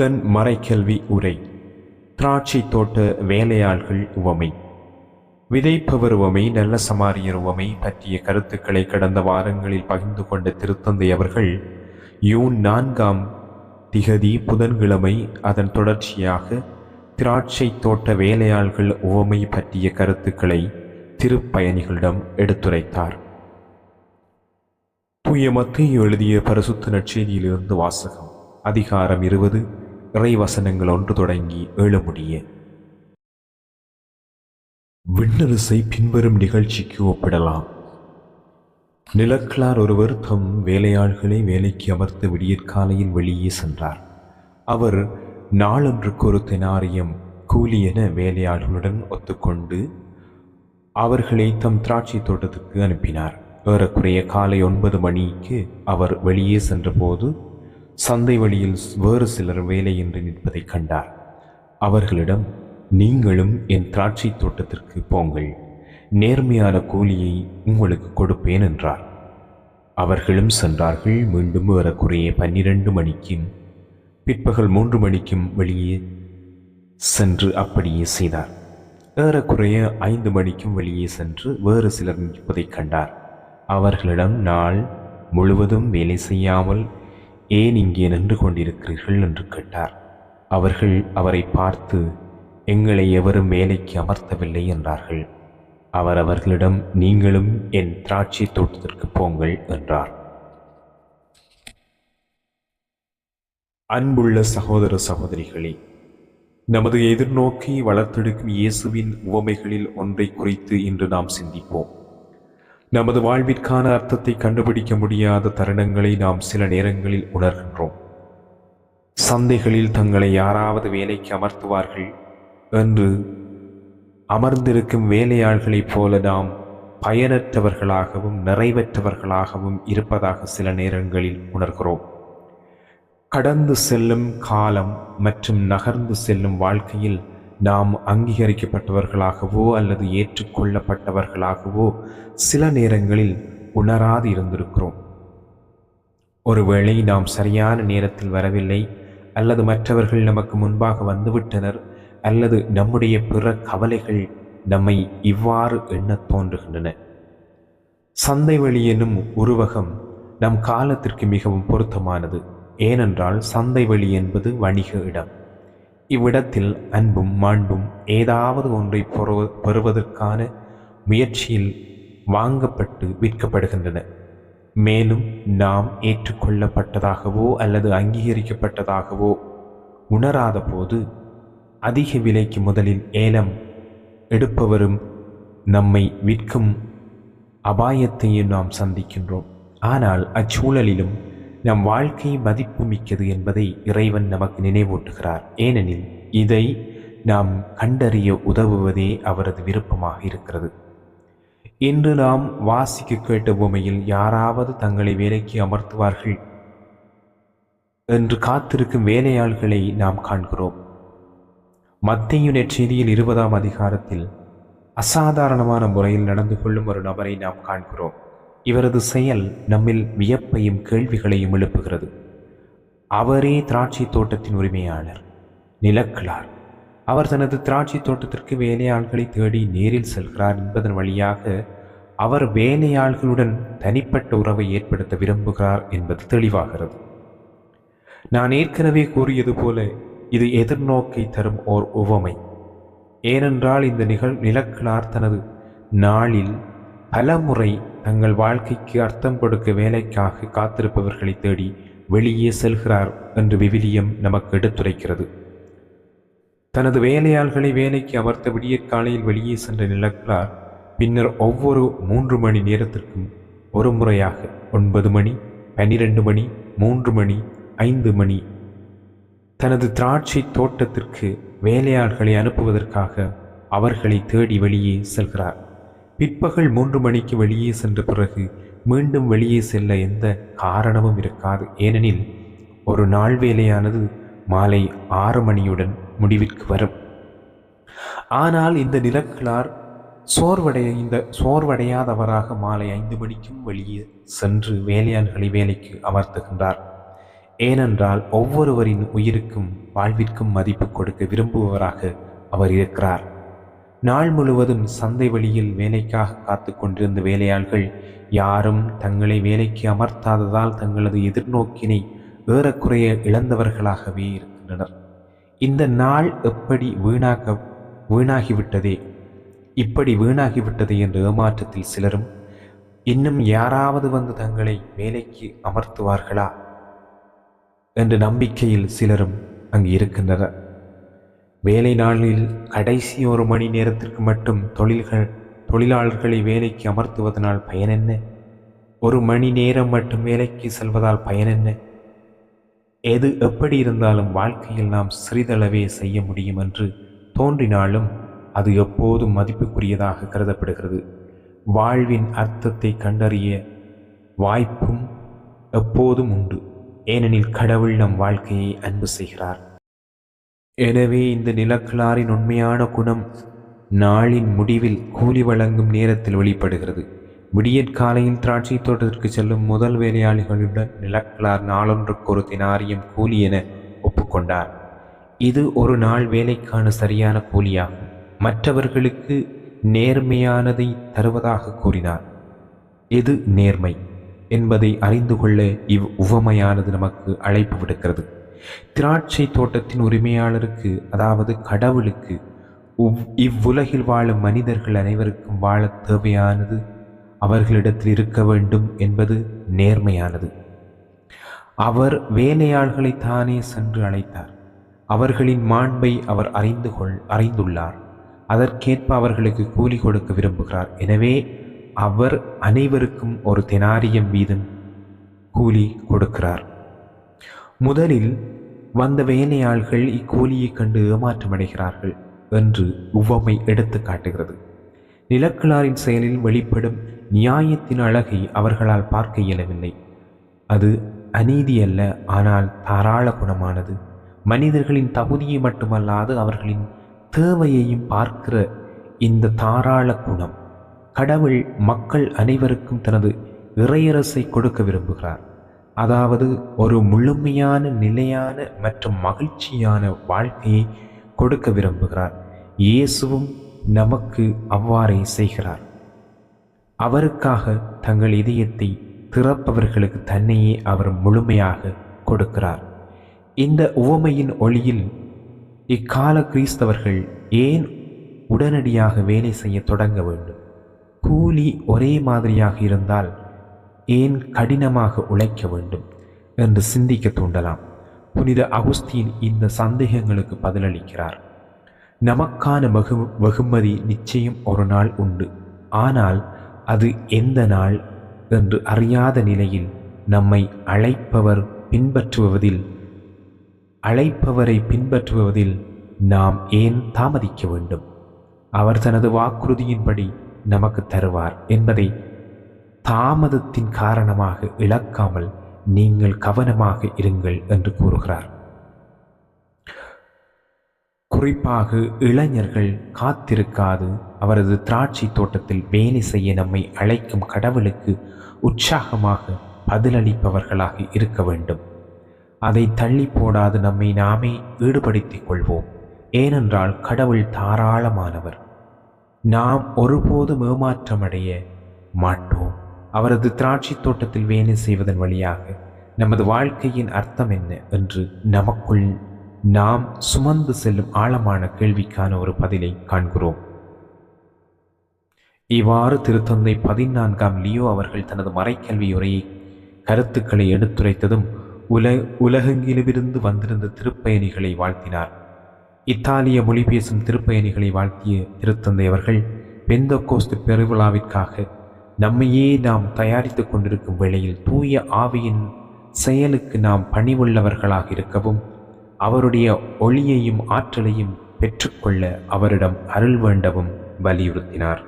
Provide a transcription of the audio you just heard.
புதன் மறைக்கல்வி உரை. திராட்சை தோட்ட வேலையாள்கள் உவமை. விதைப்பவர் உவமை நல்ல சமாரியர் உவமை பற்றிய கருத்துக்களை கடந்த வாரங்களில் பகிர்ந்து கொண்ட திருத்தந்தை அவர்கள் யூன் நான்காம் திகதி புதன்கிழமை அதன் தொடர்ச்சியாக திராட்சை தோட்ட வேலையாள்கள் உவமை பற்றிய கருத்துக்களை திருப்பயணிகளிடம் எடுத்துரைத்தார். தூய மத்திய எழுதிய பரிசுத்த நற்செய்தியிலிருந்து வாசகம் அதிகாரம் இருபது இறைவசனங்கள் ஒன்று தொடங்கி ஏழு முடிய. விண்ணரசை பின்வரும் நிகழ்ச்சிக்கு ஒப்பிடலாம். நிலக்கிழார் ஒருவர் தம் வேலையாள்களை வேலைக்கு அமர்த்த விடியற்காலையில் வெளியே சென்றார். அவர் நாளொன்றுக்கு ஒரு தெனாரியம் கூலி என வேலையாள்களுடன் ஒத்துக்கொண்டு அவர்களை தம் திராட்சை தோட்டத்துக்கு அனுப்பினார். ஏறக்குறைய காலை ஒன்பது மணிக்கு அவர் வெளியே சென்றபோது சந்தை வழியில் வேறு சிலர் வேலையின்றி நிற்பதைக் கண்டார். அவர்களிடம் நீங்களும் என் திராட்சை தோட்டத்திற்கு போங்கள். நேர்மையான கூலியை உங்களுக்கு கொடுப்பேன் என்றார். அவர்களும் சென்றார்கள். மீண்டும் ஏறக்குறைய பன்னிரண்டு மணிக்கும் பிற்பகல் மூன்று மணிக்கும் வெளியே சென்று அப்படியே செய்தார். ஏறக்குறைய ஐந்து மணிக்கும் வெளியே சென்று வேறு சிலர் நிற்பதைக் கண்டார். அவர்களிடம் நாள் முழுவதும் வேலை செய்யாமல் ஏன் இங்கே நின்று கொண்டிருக்கிறீர்கள்? என்று கேட்டார். அவர்கள் அவரை பார்த்து எங்களை எவரும் வேலைக்கு அமர்த்தவில்லை என்றார்கள். அவர் அவர்களிடம் நீங்களும் என் திராட்சை தோட்டத்திற்கு போங்கள் என்றார். அன்புள்ள சகோதர சகோதரிகளே நமது எதிர்நோக்கி வளர்த்தெடுக்கும் இயேசுவின் உவமைகளில் ஒன்றை குறித்து இன்று நாம் சிந்திப்போம். நமது வாழ்விற்கான அர்த்தத்தை கண்டுபிடிக்க முடியாத தருணங்களை நாம் சில நேரங்களில் உணர்கின்றோம். சந்தைகளில் தங்களை யாராவது வேலைக்கு அமர்த்துவார்கள் என்று அமர்ந்திருக்கும் வேலையாள்களைப் போல நாம் பயனற்றவர்களாகவும் நிறைவற்றவர்களாகவும் இருப்பதாக சில நேரங்களில் உணர்கிறோம். கடந்து செல்லும் காலம் மற்றும் நகர்ந்து செல்லும் வாழ்க்கையில் நாம் அங்கீகரிக்கப்பட்டவர்களாகவோ அல்லது ஏற்றுக்கொள்ளப்பட்டவர்களாகவோ சில நேரங்களில் உணராது இருந்திருக்கிறோம். ஒருவேளை நாம் சரியான நேரத்தில் வரவில்லை அல்லது மற்றவர்கள் நமக்கு முன்பாக வந்துவிட்டனர் அல்லது நம்முடைய பிற கவலைகள் நம்மை இவ்வாறு எண்ணத் தோன்றுகின்றன. சந்தை வழி என்னும் உருவகம் நம் காலத்திற்கு மிகவும் பொருத்தமானது. ஏனென்றால் சந்தை வழி என்பது வணிக இடம். இவ்விடத்தில் அன்பும் மாண்பும் ஏதாவது ஒன்றை பெறுவதற்கான முயற்சியில் வாங்கப்பட்டு விற்கப்படுகின்றன. மேலும் நாம் ஏற்றுக்கொள்ளப்பட்டதாகவோ அல்லது அங்கீகரிக்கப்பட்டதாகவோ உணராத போது அதிக விலைக்கு முதலில் ஏலம் எடுப்பவரும் நம்மை விற்கும் அபாயத்தையும் நாம் சந்திக்கின்றோம். ஆனால் அச்சூழலிலும் நம் வாழ்க்கை மதிப்புமிக்கது என்பதை இறைவன் நமக்கு நினைவூட்டுகிறார். ஏனெனில் இதை நாம் கண்டறிய உதவுவதே அவரது விருப்பமாக இருக்கிறது. இன்று நாம் வாசிக்க கேட்ட உமையில் யாராவது தங்களை வேலைக்கு அமர்த்துவார்கள் என்று காத்திருக்கும் வேலையாள்களை நாம் காண்கிறோம். மத்திய செய்தியில் இருபதாம் அதிகாரத்தில் அசாதாரணமான முறையில் நடந்து கொள்ளும் ஒரு நபரை நாம் காண்கிறோம். இவரது செயல் நம்மில் வியப்பையும் கேள்விகளையும் எழுப்புகிறது. அவரே திராட்சை தோட்டத்தின் உரிமையாளர் நிலக்கிழார் அவர் தனது திராட்சை தோட்டத்திற்கு வேலையாள்களை தேடி நேரில் செல்கிறார் என்பதன் வழியாக அவர் வேலையாள்களுடன் தனிப்பட்ட உறவை ஏற்படுத்த விரும்புகிறார் என்பது தெளிவாகிறது. நான் ஏற்கனவே கூறியது போல இது எதிர்நோக்கை தரும் ஓர் உவமை. ஏனென்றால் இந்த நிகழ் நிலக்கிழார் தனது நாளில் பலமுறை தங்கள் வாழ்க்கைக்கு அர்த்தம் கொடுக்க வேலைக்காக காத்திருப்பவர்களை தேடி வெளியே செல்கிறார் என்று விவிலியம் நமக்கு எடுத்துரைக்கிறது. தனது வேலையாள்களை வேலைக்கு அமர்த்த விடியற்காலையில் வெளியே சென்ற நிலக்கிறார். பின்னர் ஒவ்வொரு மூன்று மணி நேரத்திற்கும் ஒரு முறையாக ஒன்பது மணி பன்னிரண்டு மணி மூன்று மணி ஐந்து மணி. தனது திராட்சை தோட்டத்திற்கு வேலையாள்களை அனுப்புவதற்காக அவர்களை தேடி வெளியே செல்கிறார். பிற்பகல் மூன்று மணிக்கு வெளியே சென்ற பிறகு மீண்டும் வெளியே செல்ல எந்த காரணமும் இருக்காது. ஏனெனில் ஒரு நாள் வேலையானது மாலை ஆறு மணியுடன் முடிவிற்கு வரும். ஆனால் இந்த நிலக்கிழார் சோர்வடைய இந்த சோர்வடையாதவராக மாலை ஐந்து மணிக்கும் வெளியே சென்று வேலையாள்களை வேலைக்கு அமர்த்துகின்றார். ஏனென்றால் ஒவ்வொருவரின் உயிருக்கும் வாழ்விற்கும் மதிப்பு கொடுக்க விரும்புபவராக அவர் இருக்கிறார். நாள் முழுவதும் சந்தை வழியில் வேலைக்காக காத்து கொண்டிருந்த வேலையாள்கள் யாரும் தங்களை வேலைக்கு அமர்த்தாததால் தங்களது எதிர்நோக்கினை ஏறக்குறைய இழந்தவர்களாகவே இருக்கின்றனர். இந்த நாள் எப்படி வீணாக வீணாகிவிட்டதே? இப்படி வீணாகிவிட்டது என்ற ஏமாற்றத்தில் சிலரும் இன்னும் யாராவது வந்து தங்களை வேலைக்கு அமர்த்துவார்களா? என்ற நம்பிக்கையில் சிலரும் அங்கு இருக்கின்றனர். வேலை நாளில் கடைசி ஒரு மணி நேரத்திற்கு மட்டும் தொழில்கள் தொழிலாளர்களை வேலைக்கு அமர்த்துவதனால் பயன் என்ன? ஒரு மணி நேரம் மட்டும் வேலைக்கு செல்வதால் பயன் என்ன? எது எப்படி இருந்தாலும் வாழ்க்கையில் நாம் சிறிதளவே செய்ய முடியும் என்று தோன்றினாலும் அது எப்போதும் மதிப்புக்குரியதாக கருதப்படுகிறது. வாழ்வின் அர்த்தத்தை கண்டறிய வாய்ப்பும் எப்போதும் உண்டு. ஏனெனில் கடவுள் நம் வாழ்க்கையை அன்பு செய்கிறார். எனவே இந்த நிலக்கிழாரின் உண்மையான குணம் நாளின் முடிவில் கூலி வழங்கும் நேரத்தில் வெளிப்படுகிறது. விடியற்காலையில் திராட்சை தோட்டத்திற்கு செல்லும் முதல் வேலையாளிகளுடன் நிலக்கலார் நாளொன்றுக்கு ஒரு தினாரியம் கூலி என ஒப்புக்கொண்டார். இது ஒரு நாள் வேலைக்கான சரியான கூலியாகும். மற்றவர்களுக்கு நேர்மையானதை தருவதாக கூறினார். எது நேர்மை? என்பதை அறிந்து கொள்ள இவ் உவமையானது நமக்கு அழைப்பு விடுக்கிறது. திராட்சை தோட்டத்தின் உரிமையாளருக்கு அதாவது கடவுளுக்கு இவ்வுலகில் வாழும் மனிதர்கள் அனைவருக்கும் வாழ தேவையானது அவர்களிடத்தில் இருக்க வேண்டும் என்பது நேர்மையானது. அவர் வேலையாள்களை தானே சென்று அழைத்தார். அவர்களின் மாண்பை அவர் அறிந்து கொள் அறிந்துள்ளார். அதற்கேற்ப அவர்களுக்கு கூலி கொடுக்க விரும்புகிறார். எனவே அவர் அனைவருக்கும் ஒரு தெனாரியம் வீதம் கூலி கொடுக்கிறார். முதலில் வந்த வேலையாள்கள் இக்கூலியை கண்டு ஏமாற்றமடைகிறார்கள் என்று உவமை எடுத்து காட்டுகிறது. நிலக்கிழாரின் செயலில் வெளிப்படும் நியாயத்தின் அழகை அவர்களால் பார்க்க இயலவில்லை. அது அநீதி அல்ல ஆனால் தாராள குணமானது. மனிதர்களின் தகுதியை மட்டுமல்லாது அவர்களின் தேவையையும் பார்க்கிற இந்த தாராள குணம் கடவுள் மக்கள் அனைவருக்கும் தனது இறையரசை கொடுக்க விரும்புகிறார். அதாவது ஒரு முழுமையான நிலையான மற்றும் மகிழ்ச்சியான வாழ்க்கையை கொடுக்க விரும்புகிறார். இயேசுவும் நமக்கு அவ்வாறே செய்கிறார். அவருக்காக தங்கள் இதயத்தை திறப்பவர்களுக்கு தன்னையே அவர் முழுமையாக கொடுக்கிறார். இந்த உவமையின் ஒளியில் இக்கால கிறிஸ்தவர்கள் ஏன் உடனடியாக வேலை செய்ய தொடங்க வேண்டும்? கூலி ஒரே மாதிரியாக இருந்தால் ஏன் கடினமாக உழைக்க வேண்டும் என்று சிந்திக்க தூண்டலாம். புனித அகுஸ்தீன் இந்த சந்தேகங்களுக்கு பதிலளிக்கிறார். நமக்கான வெகு வெகுமதி நிச்சயம் ஒரு நாள் உண்டு. ஆனால் அது எந்த நாள் என்று அறியாத நிலையில் நம்மை அழைப்பவர் பின்பற்றுவதில் அழைப்பவரை பின்பற்றுவதில் நாம் ஏன் தாமதிக்க வேண்டும்? அவர் தனது வாக்குறுதியின்படி நமக்கு தருவார் என்பதை தாமதத்தின் காரணமாக இழக்காமல் நீங்கள் கவனமாக இருங்கள் என்று கூறுகிறார். குறிப்பாக இளைஞர்கள் காத்திருக்காது. அவரது திராட்சை தோட்டத்தில் வேலை செய்ய நம்மை அழைக்கும் கடவுளுக்கு உற்சாகமாக பதிலளிப்பவர்களாக இருக்க வேண்டும். அதை தள்ளி போடாது நம்மை நாமே ஈடுபடுத்திக் கொள்வோம். ஏனென்றால் கடவுள் தாராளமானவர். நாம் ஒருபோதும் ஏமாற்றமடைய மாட்டோம். அவரது திராட்சை தோட்டத்தில் வேலை செய்வதன் வழியாக நமது வாழ்க்கையின் அர்த்தம் என்ன என்று நமக்குள் நாம் சுமந்து செல்லும் ஆழமான கேள்விக்கான ஒரு பதிலை காண்கிறோம். இவ்வாறு திருத்தந்தை பதினான்காம் லியோ அவர்கள் தனது மறைக்கல்வி உரையை கருத்துக்களை எடுத்துரைத்ததும் உல உலகெங்கிலுமிருந்து வந்திருந்த திருப்பயணிகளை வாழ்த்தினார். இத்தாலிய மொழி பேசும் திருப்பயணிகளை வாழ்த்திய திருத்தந்தை அவர்கள் பெந்தகோஸ்து பெருவிழாவிற்காக நம்மையே நாம் தயாரித்து கொண்டிருக்கும் வேளையில் தூய ஆவியின் செயலுக்கு நாம் பணிவுள்ளவர்களாக இருக்கவும் அவருடைய ஒளியையும் ஆற்றலையும் பெற்றுக்கொள்ள அவரிடம் அருள் வேண்டவும் வலியுறுத்தினார்.